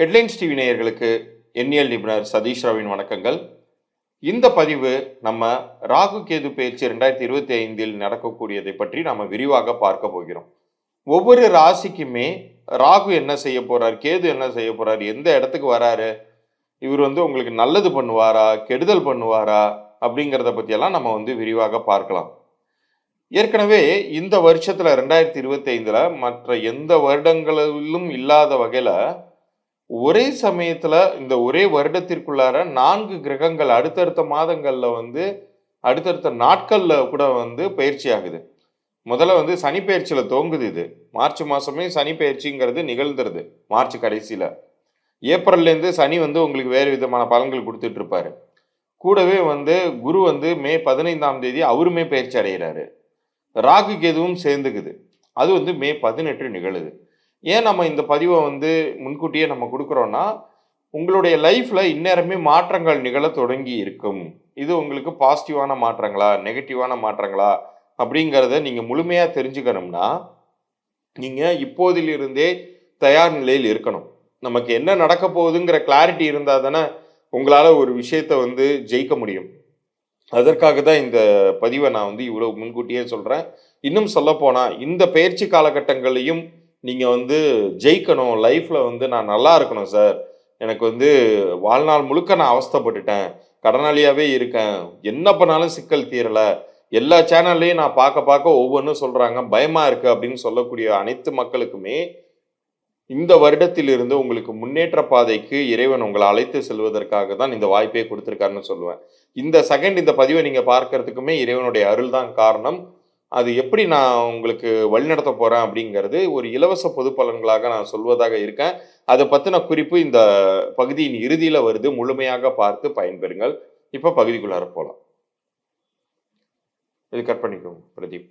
Headlines TV நேயர்களுக்கு எண்ணியல் நிபுணர் சதீஷ் ராவின் வணக்கங்கள். இந்த பதிவு நம்ம ராகு கேது பயிற்சி ரெண்டாயிரத்தி இருபத்தி ஐந்தில் நடக்கக்கூடியதை பற்றி நம்ம விரிவாக பார்க்க போகிறோம். ஒவ்வொரு ராசிக்குமே ராகு என்ன செய்ய போறார் கேது என்ன செய்ய போறார் எந்த இடத்துக்கு வராரு இவர் வந்து உங்களுக்கு நல்லது பண்ணுவாரா கெடுதல் பண்ணுவாரா அப்படிங்கிறத பற்றியெல்லாம் நம்ம வந்து விரிவாக பார்க்கலாம். ஏற்கனவே இந்த வருஷத்தில் ரெண்டாயிரத்தி இருபத்தி ஐந்தில் மற்ற எந்த வருடங்களிலும் இல்லாத வகையில் ஒரே சமயத்துல இந்த ஒரே வருடத்திற்குள்ளார நான்கு கிரகங்கள் அடுத்தடுத்த மாதங்கள்ல வந்து அடுத்தடுத்த நாட்கள்ல கூட வந்து பயிற்சி ஆகுது. முதல்ல வந்து சனி பயிற்சியில தோங்குது இது. மார்ச் மாசமே சனி பயிற்சிங்கிறது நிகழ்ந்துருது மார்ச் கடைசியில. ஏப்ரல்லேருந்து சனி வந்து உங்களுக்கு வேறு விதமான பலன்கள் கொடுத்துட்டு இருப்பாரு கூடவே வந்து குரு வந்து மே பதினைந்தாம் தேதி அவருமே பயிற்சி அடைகிறாரு ராகு கேதுவும் சேர்ந்துக்குது. அது வந்து மே பதினெட்டு நிகழுது. ஏன் நம்ம இந்த பதிவை வந்து முன்கூட்டியே நம்ம கொடுக்குறோன்னா உங்களுடைய லைஃப்பில் இந்நேரமே மாற்றங்கள் நிகழ தொடங்கி இருக்கும். இது உங்களுக்கு பாசிட்டிவான மாற்றங்களா நெகட்டிவான மாற்றங்களா அப்படிங்கிறத நீங்கள் முழுமையாக தெரிஞ்சுக்கணும்னா நீங்கள் இப்போதிலிருந்தே தயார் நிலையில் இருக்கணும். நமக்கு என்ன நடக்க போகுதுங்கிற கிளாரிட்டி இருந்தால் தானே உங்களால் ஒரு விஷயத்தை வந்து ஜெயிக்க முடியும். அதற்காக தான் இந்த பதிவை நான் வந்து இவ்வளோ முன்கூட்டியே சொல்கிறேன் இன்னும் சொல்லப்போனால் இந்த பயிற்சி காலகட்டங்களையும் நீங்கள் வந்து ஜெயிக்கணும் லைஃப்பில் வந்து நான் நல்லா இருக்கணும் சார் எனக்கு வந்து வாழ்நாள் முழுக்க நான் அவஸ்தைப்பட்டுட்டேன். கடனாளியாகவே இருக்கேன். என்ன பண்ணாலும் சிக்கல் தீரலை. எல்லா சேனல்லையும் நான் பார்க்க பார்க்க ஒவ்வொன்றும் சொல்கிறாங்க பயமாக இருக்குது அப்படின்னு சொல்லக்கூடிய அனைத்து மக்களுக்குமே இந்த வருடத்திலிருந்து உங்களுக்கு முன்னேற்ற பாதைக்கு இறைவன் உங்களை அழைத்து செல்வதற்காக தான் இந்த வாய்ப்பை கொடுத்துருக்காருன்னு சொல்லுவேன். இந்த செகண்ட் இந்த பதிவை நீங்கள் பார்க்கறதுக்குமே இறைவனுடைய அருள் தான் காரணம். அது எப்படி நான் உங்களுக்கு வழிநடத்த போகிறேன் அப்படிங்கிறது ஒரு இலவச பொது பலன்களாக நான் சொல்வதாக இருக்கேன். அதை பற்றின குறிப்பு இந்த பகுதியின் இறுதியில் வருது. முழுமையாக பார்த்து பயன்பெறுங்கள். இப்போ பகுதிக்குள்ளார போகலாம் இது கட் பண்ணிக்கோங்க பிரதீப்.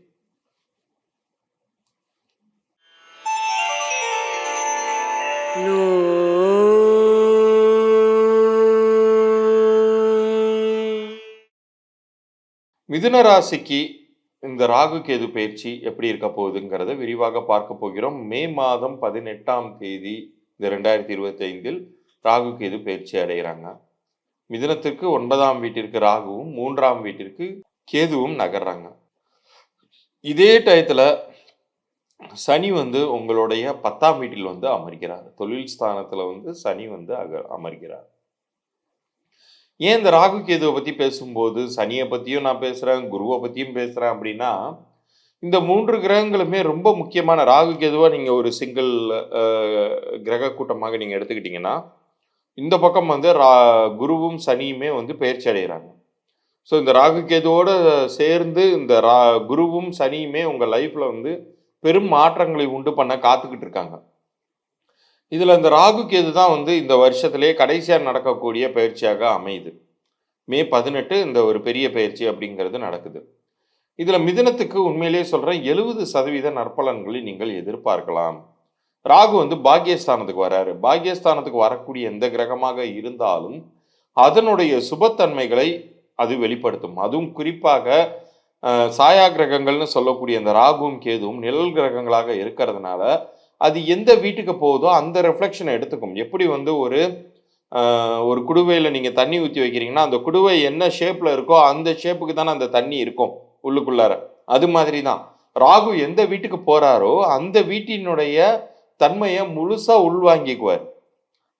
மிதுன ராசிக்கு இந்த ராகு கேது பயிற்சி எப்படி இருக்க போகுதுங்கிறத விரிவாக பார்க்க போகிறோம். மே மாதம் பதினெட்டாம் தேதி இந்த ரெண்டாயிரத்தி இருபத்தி ஐந்தில் ராகு கேது பயிற்சி அடைகிறாங்க. மிதனத்திற்கு ஒன்பதாம் வீட்டிற்கு ராகுவும் மூன்றாம் வீட்டிற்கு கேதுவும் நகர்றாங்க. இதே டயத்தில் சனி வந்து உங்களுடைய பத்தாம் வீட்டில் வந்து அமர்கிறார். தொழில் ஸ்தானத்தில் வந்து சனி வந்து அக அமர்கிறார். ஏன் இந்த ராகு கேதுவை பற்றி பேசும்போது சனியை பற்றியும் நான் பேசுகிறேன் குருவை பற்றியும் பேசுகிறேன் அப்படின்னா இந்த மூன்று கிரகங்களுமே ரொம்ப முக்கியமான ராகு கேதுவாக நீங்கள் ஒரு சிங்கிள் கிரக கூட்டமாக நீங்கள் எடுத்துக்கிட்டிங்கன்னா இந்த பக்கம் வந்து ரா குருவும் சனியுமே வந்து பயிற்சி அடைகிறாங்க ஸோ இந்த ராகு கேதுவோடு சேர்ந்து இந்த ரா குருவும் சனியுமே உங்கள் லைஃப்பில் வந்து பெரும் மாற்றங்களை உண்டு பண்ண காத்துக்கிட்டு இருக்காங்க. இதில் இந்த ராகு கேது தான் வந்து இந்த வருஷத்திலே கடைசியாக நடக்கக்கூடிய பயிற்சியாக அமையுது. மே பதினெட்டு இந்த ஒரு பெரிய பயிற்சி அப்படிங்கிறது நடக்குது. இதில் மிதனத்துக்கு உண்மையிலேயே சொல்கிறேன் எழுபது சதவீத நற்பலன்களை நீங்கள் எதிர்பார்க்கலாம். ராகு வந்து பாக்கியஸ்தானத்துக்கு வராரு. பாக்கியஸ்தானத்துக்கு வரக்கூடிய எந்த கிரகமாக இருந்தாலும் அதனுடைய சுபத்தன்மைகளை அது வெளிப்படுத்தும். அதுவும் குறிப்பாக சாயா கிரகங்கள்னு சொல்லக்கூடிய அந்த ராகுவும் கேதுவும் நிழல் கிரகங்களாக இருக்கிறதுனால அது எந்த வீட்டுக்கு போகுதோ அந்த ரெஃப்ளெக்ஷனை எடுத்துக்கும். எப்படி வந்து ஒரு ஒரு குடுவையில் நீங்கள் தண்ணி ஊற்றி வைக்கிறீங்கன்னா அந்த குடுவை என்ன ஷேப்பில் இருக்கோ அந்த ஷேப்புக்கு தானே அந்த தண்ணி இருக்கும் உள்ளுக்குள்ளார. அது மாதிரி தான். ராகு எந்த வீட்டுக்கு போகிறாரோ அந்த வீட்டினுடைய தன்மையை முழுசாக உள்வாங்கிக்குவார்.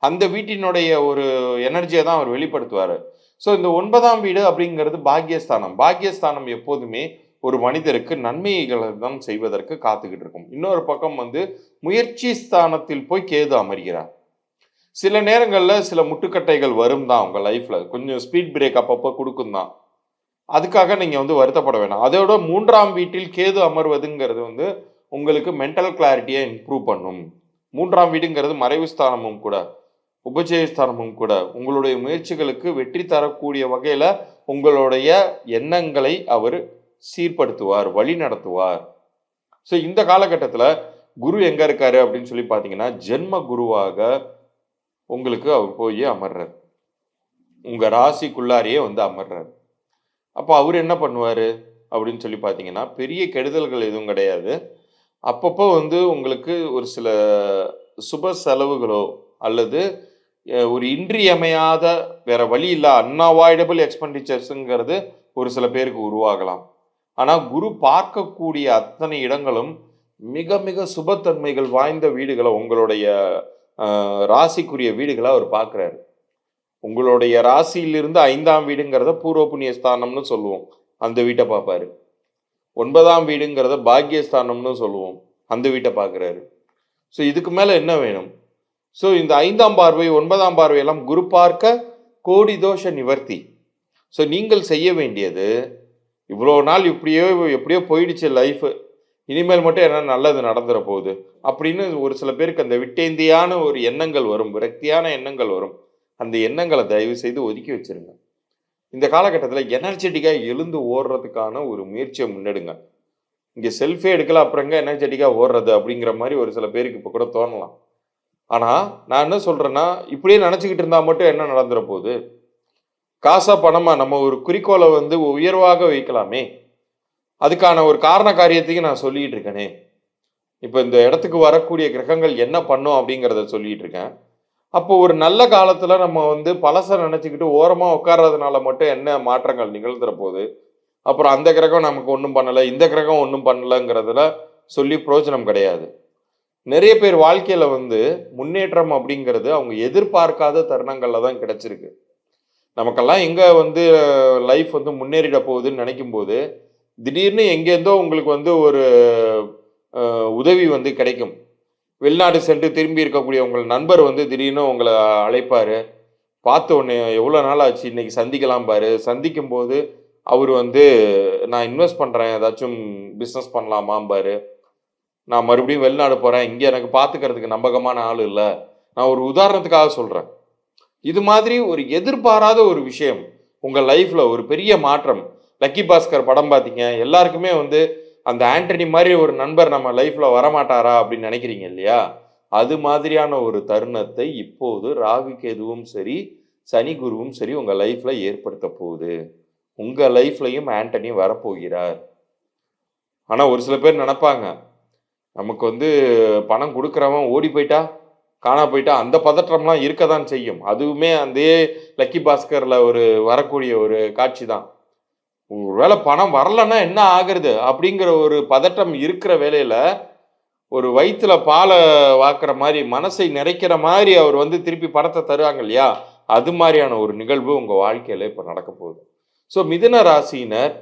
அந்த வீட்டினுடைய ஒரு எனர்ஜியை தான் அவர் வெளிப்படுத்துவார். ஸோ இந்த ஒன்பதாம் வீடு அப்படிங்கிறது பாக்கியஸ்தானம் பாக்கியஸ்தானம் எப்போதுமே ஒரு மனிதருக்கு நன்மைகளை தான் செய்வதற்கு காத்துக்கிட்டு இருக்கும் இன்னொரு பக்கம் வந்து முயற்சி ஸ்தானத்தில் போய் கேது அமர்கிறார். சில நேரங்களில் சில முட்டுக்கட்டைகள் வரும் தான் உங்கள் லைஃப்பில் கொஞ்சம் ஸ்பீட் பிரேக் அப்பப்போ கொடுக்கும் தான் அதுக்காக நீங்கள் வந்து வருத்தப்பட வேணாம். அதோட மூன்றாம் வீட்டில் கேது அமர்வதுங்கிறது வந்து உங்களுக்கு மென்டல் கிளாரிட்டியை இம்ப்ரூவ் பண்ணும். மூன்றாம் வீடுங்கிறது மறைவு ஸ்தானமும் கூட உபஜயஸ்தானமும் கூட உங்களுடைய முயற்சிகளுக்கு வெற்றி தரக்கூடிய வகையில் உங்களுடைய எண்ணங்களை அவர் சீர்படுத்துவார் வழி நடத்துவார். ஸோ இந்த காலகட்டத்தில் குரு எங்கே இருக்காரு அப்படின்னு சொல்லி பார்த்தீங்கன்னா ஜென்ம குருவாக உங்களுக்கு அவர் போய் அமர்றார். உங்கள் ராசிக்குள்ளாரையே வந்து அமர்றார். அப்போ அவர் என்ன பண்ணுவார் அப்படின்னு சொல்லி பார்த்தீங்கன்னா பெரிய கெடுதல்கள் எதுவும் கிடையாது. அப்பப்போ வந்து உங்களுக்கு ஒரு சில சுப செலவுகளோ அல்லது ஒரு இன்றியமையாத வேற வழி இல்லை அன்அவாய்டபிள் எக்ஸ்பெண்டிச்சர்ஸுங்கிறது ஒரு சில பேருக்கு உருவாகலாம். ஆனால் குரு பார்க்கக்கூடிய அத்தனை இடங்களும் மிக மிக சுபத்தன்மைகள் வாய்ந்த வீடுகளை உங்களுடைய ராசிக்குரிய வீடுகளை அவர் பார்க்குறாரு. உங்களுடைய ராசியிலிருந்து ஐந்தாம் வீடுங்கிறத பூர்வ புண்ணிய ஸ்தானம்னு சொல்லுவோம். அந்த வீட்டை பார்ப்பாரு. ஒன்பதாம் வீடுங்கிறத பாக்கியஸ்தானம்னு சொல்லுவோம். அந்த வீட்டை பார்க்குறாரு. ஸோ இதுக்கு மேலே என்ன வேணும்? ஸோ இந்த ஐந்தாம் பார்வை ஒன்பதாம் பார்வை எல்லாம் குரு பார்க்க கோடி தோஷ நிவர்த்தி. ஸோ நீங்கள் செய்ய வேண்டியது இவ்வளோ நாள் இப்படியோ எப்படியோ போயிடுச்சு லைஃபு இனிமேல் மட்டும் என்ன நல்லது நடந்துற போகுது. அப்படின்னு ஒரு சில பேருக்கு அந்த விட்டேந்தியான ஒரு எண்ணங்கள் வரும். விரக்தியான எண்ணங்கள் வரும். அந்த எண்ணங்களை தயவு செய்து ஒதுக்கி வச்சிருங்க. இந்த காலகட்டத்தில் எனர்ஜெட்டிக்காக எழுந்து ஓடுறதுக்கான ஒரு முயற்சியை முன்னெடுங்க. இங்கே செல்ஃபே எடுக்கல அப்புறங்க எனர்ஜெட்டிக்காக ஓடுறது அப்படிங்கிற மாதிரி ஒரு சில பேருக்கு இப்போ கூட தோணலாம். ஆனால் நான் என்ன சொல்கிறேன்னா இப்படியே நினச்சிக்கிட்டு இருந்தால் மட்டும் என்ன நடந்துற போகுது? காசா பணமா நம்ம ஒரு குறிக்கோளை வந்து உயர்வாக வைக்கலாமே? அதுக்கான ஒரு காரண காரியத்தையும் நான் சொல்லிட்டு இருக்கேனே. இப்போ இந்த இடத்துக்கு வரக்கூடிய கிரகங்கள் என்ன பண்ணும் அப்படிங்கிறத சொல்லிட்டு இருக்கேன். அப்போ ஒரு நல்ல காலத்துல நம்ம வந்து பழசை நினைச்சுக்கிட்டு ஓரமா உட்கார்றதுனால மட்டும் என்ன மாற்றங்கள் நிகழ்ந்துற போகுது அப்புறம் அந்த கிரகம் நமக்கு ஒன்றும் பண்ணலை இந்த கிரகம் ஒன்றும் பண்ணலைங்கிறதுல சொல்லி பிரயோஜனம் கிடையாது. நிறைய பேர் வாழ்க்கையில வந்து முன்னேற்றம் அப்படிங்கிறது அவங்க எதிர்பார்க்காத தருணங்கள்ல தான் கிடைச்சிருக்கு. நமக்கெல்லாம் எங்கே வந்து லைஃப் வந்து முன்னேறிட போகுதுன்னு நினைக்கும் போது திடீர்னு எங்கேருந்தோ உங்களுக்கு வந்து ஒரு உதவி வந்து கிடைக்கும். வெளிநாடு சென்று திரும்பி இருக்கக்கூடிய உங்கள் நண்பர் வந்து திடீர்னு உங்களை அழைப்பார். பார்த்த உடனே எவ்வளோ நாள் ஆச்சு? இன்றைக்கி சந்திக்கலாம் பாரு. சந்திக்கும் போது அவர் வந்து நான் இன்வெஸ்ட் பண்ணுறேன் ஏதாச்சும் பிஸ்னஸ் பண்ணலாமாம் பாரு. நான் மறுபடியும் வெளிநாடு போகிறேன் இங்கே எனக்கு பார்த்துக்கிறதுக்கு நம்பகமான ஆள் இல்லை. நான் ஒரு உதாரணத்துக்காக சொல்கிறேன் இது மாதிரி ஒரு எதிர்பாராத ஒரு விஷயம் உங்கள் லைஃப்பில் ஒரு பெரிய மாற்றம். லக்கி பாஸ்கர் படம் பார்த்தீங்க எல்லாருக்குமே வந்து அந்த ஆண்டனி மாதிரி ஒரு நண்பர் நம்ம லைஃப்பில் வரமாட்டாரா அப்படின்னு நினைக்கிறீங்க இல்லையா? அது மாதிரியான ஒரு தருணத்தை இப்போது ராகு கேதுவும் சரி சனி குருவும் சரி உங்கள் லைஃப்பில் ஏற்படுத்த போகுது. உங்கள் லைஃப்லையும் ஆண்டனி வரப்போகிறார். ஆனால் ஒரு சில பேர் நினைப்பாங்க நமக்கு வந்து பணம் கொடுக்குறவன் ஓடி போயிட்டா? காணா போயிட்டா அந்த பதற்றம்லாம் இருக்க தான் செய்யும். அதுவுமே அந்த லக்கி பாஸ்கரில் ஒரு வரக்கூடிய ஒரு காட்சி தான். ஒருவேளை பணம் வரலன்னா என்ன ஆகுறது? அப்படிங்கிற ஒரு பதட்டம் இருக்கிற வேலையில ஒரு வயிற்றுல பாலை வாக்குற மாதிரி மனசை நிறைக்கிற மாதிரி அவர் வந்து திருப்பி பணத்தை தருவாங்க இல்லையா? அது மாதிரியான ஒரு நிகழ்வு உங்க வாழ்க்கையில இப்ப நடக்க போகுது. ஸோ மிதுன ராசியினர்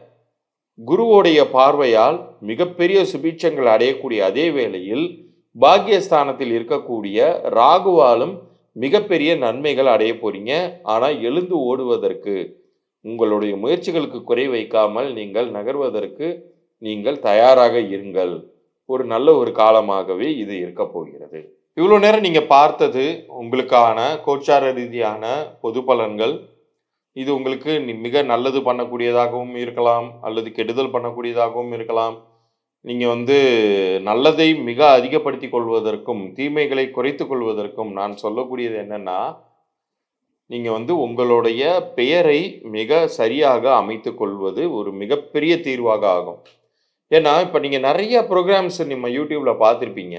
குருவோடைய பார்வையால் மிகப்பெரிய சுபீட்சங்கள் அடையக்கூடிய அதே வேளையில் பாக்கியஸ்தானத்தில் இருக்கக்கூடிய ராகுவாலும் மிகப்பெரிய நன்மைகள் அடைய போறீங்க. ஆனால் எழுந்து ஓடுவதற்கு உங்களுடைய முயற்சிகளுக்கு குறை வைக்காமல் நீங்கள் நகர்வதற்கு நீங்கள் தயாராக இருங்கள். ஒரு நல்ல ஒரு காலமாகவே இது இருக்க போகிறது. இவ்வளோ நேரம் நீங்கள் பார்த்தது உங்களுக்கான கோச்சார ரீதியான பொது பலன்கள். இது உங்களுக்கு மிக நல்லது பண்ணக்கூடியதாகவும் இருக்கலாம் அல்லது கெடுதல் பண்ணக்கூடியதாகவும் இருக்கலாம். நீங்கள் வந்து நல்லதை மிக அதிகப்படுத்திக் கொள்வதற்கும் தீமைகளை குறைத்து கொள்வதற்கும் நான் சொல்லக்கூடியது என்னென்னா நீங்கள் வந்து உங்களுடைய பெயரை மிக சரியாக அமைத்து கொள்வது ஒரு மிகப்பெரிய தீர்வாக ஆகும். ஏன்னா இப்போ நீங்கள் நிறைய ப்ரோக்ராம்ஸ் நம்ம யூடியூப்பில் பார்த்துருப்பீங்க.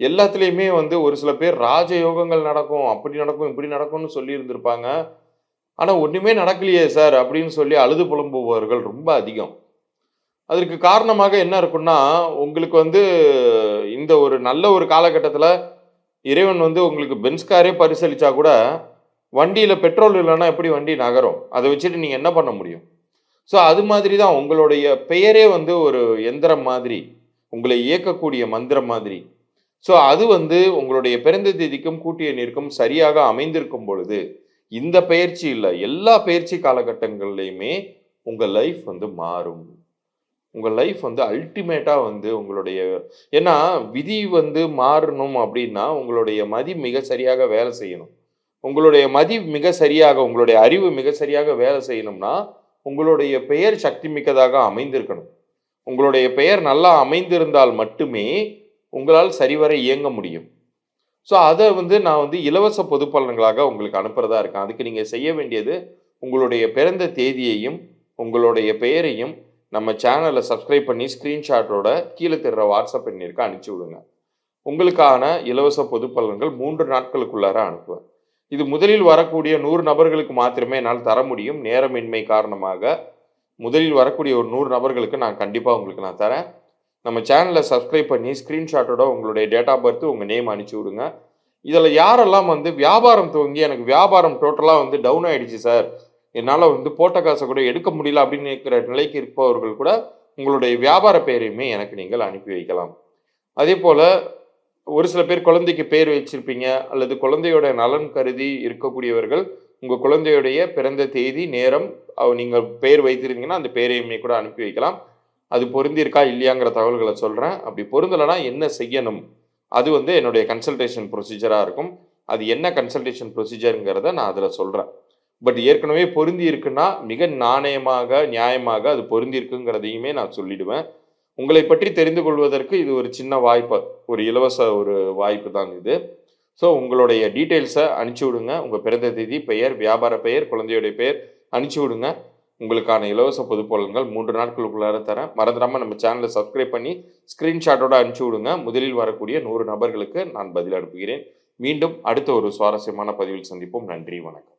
எல்லாத்துலேயுமே வந்து ஒரு சில பேர் ராஜயோகங்கள் நடக்கும் அப்படி நடக்கும் இப்படி நடக்கும்னு சொல்லியிருந்திருப்பாங்க. ஆனால் ஒன்றுமே நடக்கலையே சார் அப்படின்னு சொல்லி அழுது புலம்புபவர்கள் ரொம்ப அதிகம். அதற்கு காரணமாக என்ன இருக்குன்னா உங்களுக்கு வந்து இந்த ஒரு நல்ல ஒரு காலகட்டத்தில் இறைவன் வந்து உங்களுக்கு பென்ஸ் காரே பரிசளிச்சா கூட வண்டியில் பெட்ரோல் இல்லைன்னா எப்படி வண்டி நகரும்? அதை வச்சுட்டு நீங்கள் என்ன பண்ண முடியும்? ஸோ அது மாதிரி தான் உங்களுடைய பெயரே வந்து ஒரு எந்திரம் மாதிரி உங்களை இயக்கக்கூடிய மந்திரம் மாதிரி. ஸோ அது வந்து உங்களுடைய பிறந்த தேதிக்கும் கூட்டிய நீருக்கும் சரியாக அமைந்திருக்கும் பொழுது இந்த பயிற்சி இல்லை எல்லா பயிற்சி காலகட்டங்கள்லையுமே உங்கள் லைஃப் வந்து மாறும். உங்கள் லைஃப் வந்து அல்டிமேட்டாக வந்து உங்களுடைய ஏன்னா விதி வந்து மாறணும் அப்படின்னா உங்களுடைய மதி மிக சரியாக வேலை செய்யணும். உங்களுடைய மதி மிக சரியாக உங்களுடைய அறிவு மிக சரியாக வேலை செய்யணும்னா உங்களுடைய பெயர் சக்தி மிக்கதாக அமைந்திருக்கணும். உங்களுடைய பெயர் நல்லா அமைந்திருந்தால் மட்டுமே உங்களால் சரிவர இயங்க முடியும். ஸோ அதை வந்து நான் வந்து இலவச பொது பலன்களாக உங்களுக்கு அனுப்புறதா இருக்கேன். அதுக்கு நீங்கள் செய்ய வேண்டியது உங்களுடைய பிறந்த தேதியையும் உங்களுடைய பெயரையும் நம்ம சேனலை சப்ஸ்கிரைப் பண்ணி ஸ்க்ரீன்ஷாட்டோட கீழே தெரிகிற வாட்ஸ்அப் எண்ணிற்கு அனுப்பிச்சி விடுங்க உங்களுக்கான இலவச பொது பலன்கள் மூன்று நாட்களுக்குள்ளார அனுப்புவேன். இது முதலில் வரக்கூடிய நூறு நபர்களுக்கு மாத்திரமே என்னால் தர முடியும். நேரமின்மை காரணமாக முதலில் வரக்கூடிய ஒரு நூறு நபர்களுக்கு நான் கண்டிப்பாக உங்களுக்கு நான் தரேன். நம்ம சேனலை சப்ஸ்கிரைப் பண்ணி ஸ்க்ரீன்ஷாட்டோட உங்களுடைய டேட் ஆஃப் பர்த் உங்கள் நேம் அனுப்பிச்சி விடுங்க இதில் யாரெல்லாம் வந்து வியாபாரம் துவங்கி எனக்கு வியாபாரம் டோட்டலாக வந்து டவுன் ஆகிடுச்சு சார் என்னால் வந்து போட்ட காசை கூட எடுக்க முடியல அப்படின்னு இருக்கிற நிலைக்கு இருப்பவர்கள் கூட உங்களுடைய வியாபார பெயரையுமே எனக்கு நீங்கள் அனுப்பி வைக்கலாம். அதே போல் ஒரு சில பேர் குழந்தைக்கு பேர் வச்சிருப்பீங்க அல்லது குழந்தையோட நலன் கருதி இருக்கக்கூடியவர்கள் உங்கள் குழந்தையுடைய பிறந்த தேதி நேரம் நீங்கள் பெயர் வைத்திருந்தீங்கன்னா அந்த பெயரையுமே கூட அனுப்பி வைக்கலாம். அது பொருந்திருக்கா இல்லையாங்கிற தகவல்களை சொல்கிறேன் அப்படி பொருந்தலைன்னா என்ன செய்யணும்? அது வந்து என்னுடைய கன்சல்டேஷன் ப்ரொசீஜராக இருக்கும். அது என்ன கன்சல்டேஷன் ப்ரொசீஜருங்கிறத நான் அதில் சொல்கிறேன் பட் ஏற்கனவே பொருந்தி இருக்குன்னா மிக நாணயமாக நியாயமாக அது பொருந்தி இருக்குங்கிறதையுமே நான் சொல்லிடுவேன். உங்களை பற்றி தெரிந்து கொள்வதற்கு இது ஒரு சின்ன வாய்ப்பு ஒரு இலவச ஒரு வாய்ப்பு தான் இது. ஸோ உங்களுடைய டீட்டெயில்ஸை அனுப்பிச்சி விடுங்க. உங்கள் பிறந்த தேதி பெயர் வியாபார பெயர் குழந்தையுடைய பெயர் அனுப்பிச்சி விடுங்க. உங்களுக்கான இலவச பொதுப்பலன்கள் மூன்று நாட்களுக்குள்ளார தரேன். மறந்துடாமல் நம்ம சேனலை சப்ஸ்கிரைப் பண்ணி ஸ்க்ரீன்ஷாட்டோட அனுப்பிச்சி விடுங்க. முதலில் வரக்கூடிய நூறு நபர்களுக்கு நான் பதில் அனுப்புகிறேன் மீண்டும் அடுத்த ஒரு சுவாரஸ்யமான பதிவில் சந்திப்போம். நன்றி வணக்கம்.